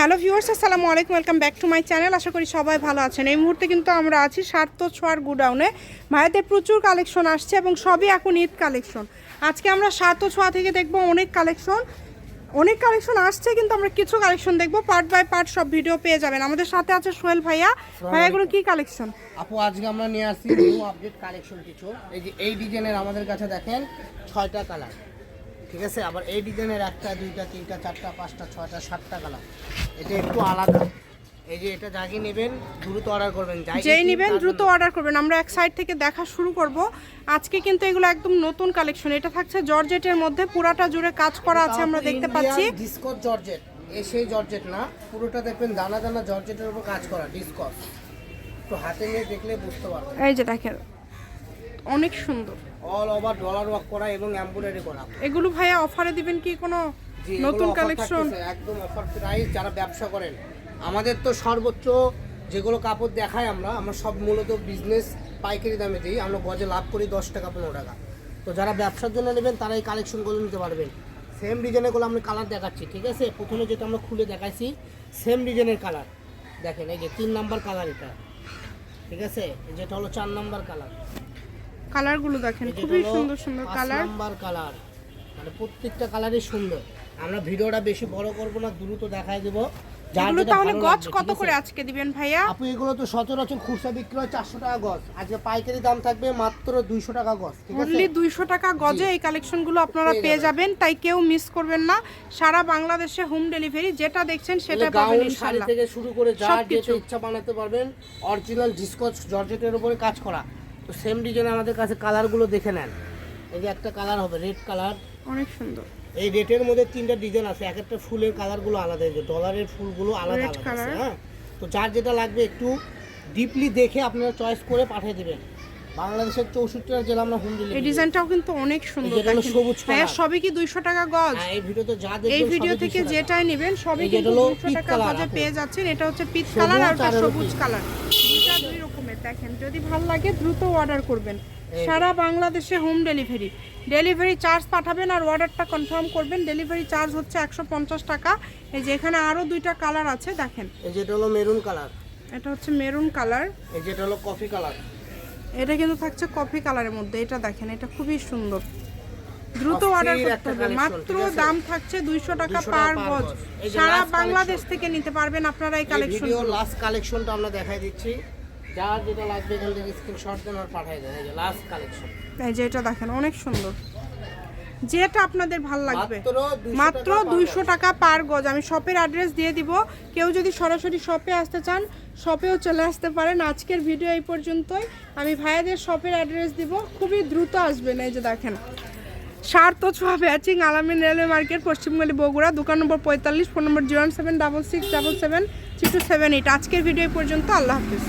Hello viewers আসসালামু আলাইকুম welcome back to my channel. আশা করি সবাই ভালো আছেন। এই মুহূর্তে কিন্তু আমরা আছি সার্থ ছোয়ার গুডাউনে। ভাইয়াদের প্রচুর কালেকশন আসছে এবং সবই এখন ঈদ কালেকশন। আজকে আমরা সার্থ ছোয়া থেকে দেখব অনেক কালেকশন। অনেক কালেকশন আসছে কিন্তু আমরা কিছু কালেকশন দেখব। পার্ট বাই পার্ট সব ভিডিও পেয়ে যাবেন। আমাদের সাথে আছে সোহেল ভাইয়া। ভাইয়াগুলো কি কালেকশন? আপু আজকে আমরা নিয়ে আসছি নিউ আপডেট কালেকশন কিছু। এই যে এই ডিজাইনের আমাদের কাছে দেখেন ছয়টা কালার। ঠিক আছে? আবার এই ডিজাইনের একটা দুইটা তিনটা চারটা পাঁচটা ছয়টা সাতটা কালার। এটা একটু আলাদা। এই যে এটা যাকে নেবেন দ্রুত অর্ডার করবেন। যেই নেবেন দ্রুত অর্ডার করবেন। আমরা এক সাইড থেকে দেখা শুরু করব। আজকে কিন্তু এগুলো একদম নতুন কালেকশন এটা থাকছে জর্জেটের মধ্যে। পুরাটা জুড়ে কাজ করা আছে আমরা দেখতে পাচ্ছি। ডিসকস জর্জেট এ সেই জর্জেট না। পুরোটা দেখবেন দানা দানা জর্জেটের উপর কাজ করা ডিসকস তো হাতে নিয়ে দেখলে বুঝতে পারবেন। এই যে দেখেন অনেক সুন্দর। অল ওভার ডলার ওয়ার্ক করা এবং এমব্রয়ডারি করা। এগুলো ভাইয়া অফারে দিবেন কি কোনো নতুন কালেকশন একদম অফার প্রাইস যারা ব্যবসা করেন আমাদের তো সর্বোচ্চ যেগুলো কাপড় দেখাই আমরা আমরা সব মূলত বিজনেস পাইকারি দামে দিই আমরা গজে লাভ করি দশ টাকা পনেরো টাকা। তো যারা ব্যবসার জন্য নেবেন তারা এই কালেকশনগুলো নিতে পারবেন। সেম ডিজাইনেরগুলো আমরা কালার দেখাচ্ছি ঠিক আছে? প্রথমে যেটা আমরা খুলে দেখাইছি সেম ডিজাইনের কালার দেখেন এই যে তিন নাম্বার কালার এটা ঠিক আছে? যেটা হলো চার নাম্বার কালার কালারগুলো দেখেন খুবই সুন্দর সুন্দর কালার নাম্বার কালার মানে প্রত্যেকটা কালারই সুন্দর। আমরা ভিডিওটা বেশি বড় করব না দ্রুত দেখায় দেব। এগুলো তাহলে গজ কত করে আজকে দিবেন ভাইয়া? আপু এগুলো তো সচরাচর খুচরা বিক্রি হয় চারশো টাকা গজ আজকে পাইকারি দাম থাকবে মাত্র দুইশো টাকা গজ ঠিক আছে? অনলি দুইশো টাকা গজে এই কালেকশনগুলো আপনারা পেয়ে যাবেন। তাই কেউ মিস করবেন না। সারা বাংলাদেশে হোম ডেলিভারি যেটা দেখছেন সেটা পাবেন শাড়ি থেকে শুরু করে সবকিছু। যেটা ইচ্ছা বানাতে পারবেন অরিজিনাল ডিসকচ জর্জেটের উপরে কাজ করা। তো সেম ডিজাইনে আমাদের কাছে কালারগুলো দেখে নেন। এই যে একটা কালার হবে রেড কালার অনেক সুন্দর। এই রেটের মধ্যে তিনটা ডিজাইন আছে। এক একটা ফুলের কালারগুলো আলাদা ডলারের ফুলগুলো আলাদা আলাদা। আছে হ্যাঁ? তো যার যেটা লাগবে একটু ডিপলি দেখে আপনারা চয়েস করে পাঠিয়ে দেবেন। বাংলাদেশের চৌষট্টিটা জেলা আমরা হোম ডেলিভারি এই ডিজাইনটাও কিন্তু অনেক সুন্দর হলো সবুজ ভাইয়া। সবই কি দুইশো টাকা গজ? হ্যাঁ এই ভিডিওতে যা এই ভিডিও থেকে 200 যেটাই নেবেন সবই কিন্তু দুইশো pink টাকা color গজে পেয়ে যাচ্ছেন। এটা হচ্ছে পিচ কালার আর সবুজ কালার দুইটা দুই রকমের দেখেন। যদি ভালো লাগে দ্রুত অর্ডার করবেন। সারা বাংলাদেশে হোম ডেলিভারি। ডেলিভারি চার্জ পাঠাবেন আর অর্ডারটা কনফার্ম করবেন। ডেলিভারি চার্জ হচ্ছে একশো পঞ্চাশ টাকা। এই যে এখানে আরও দুইটা কালার আছে দেখেন। এই যেটা হলো মেরুন কালার। এটা হচ্ছে মেরুন কালার। এই যেটা হলো কফি কালার। এটা কিন্তু থাকছে কফি কালারের মধ্যে। এটা দেখেন এটা খুবই সুন্দর। দ্রুত অর্ডার করতে হবে। মাত্র দাম থাকছে দুইশো টাকা পার গজ সারা বাংলাদেশ থেকে নিতে পারবেন আপনারা এই এই কালেকশন লাস্ট কালেকশনটা আমরা দেখাই দিচ্ছি। যার যেটা লাগবে এখান থেকে স্ক্রিনশট দেন আর পাঠিয়ে দেন এই যে লাস্ট কালেকশন এই যে এটা দেখেন অনেক সুন্দর। যেটা আপনাদের ভালো লাগবে। মাত্র 200 মাত্র টাকা per দুইশো টাকা পার গজ। আমি শপের অ্যাড্রেস দিয়ে দিব। কেউ যদি সরাসরি শপে আসতে চান শপেও চলে আসতে পারেন। আজকের ভিডিও এই পর্যন্তই। আমি ভাইয়াদের শপের অ্যাড্রেস দিব। খুবই দ্রুত আসবেন। এই যে দেখেন সার্থ ছোয়া ব্যাচিং আলামিন রেলওয়ে মার্কেট পশ্চিমবঙ্গ বগুড়া দোকান নম্বর পঁয়তাল্লিশ ফোন নম্বর zero seven double six double seven three two seven eight আজকের ভিডিও এই পর্যন্ত। আল্লাহ হাফিজ।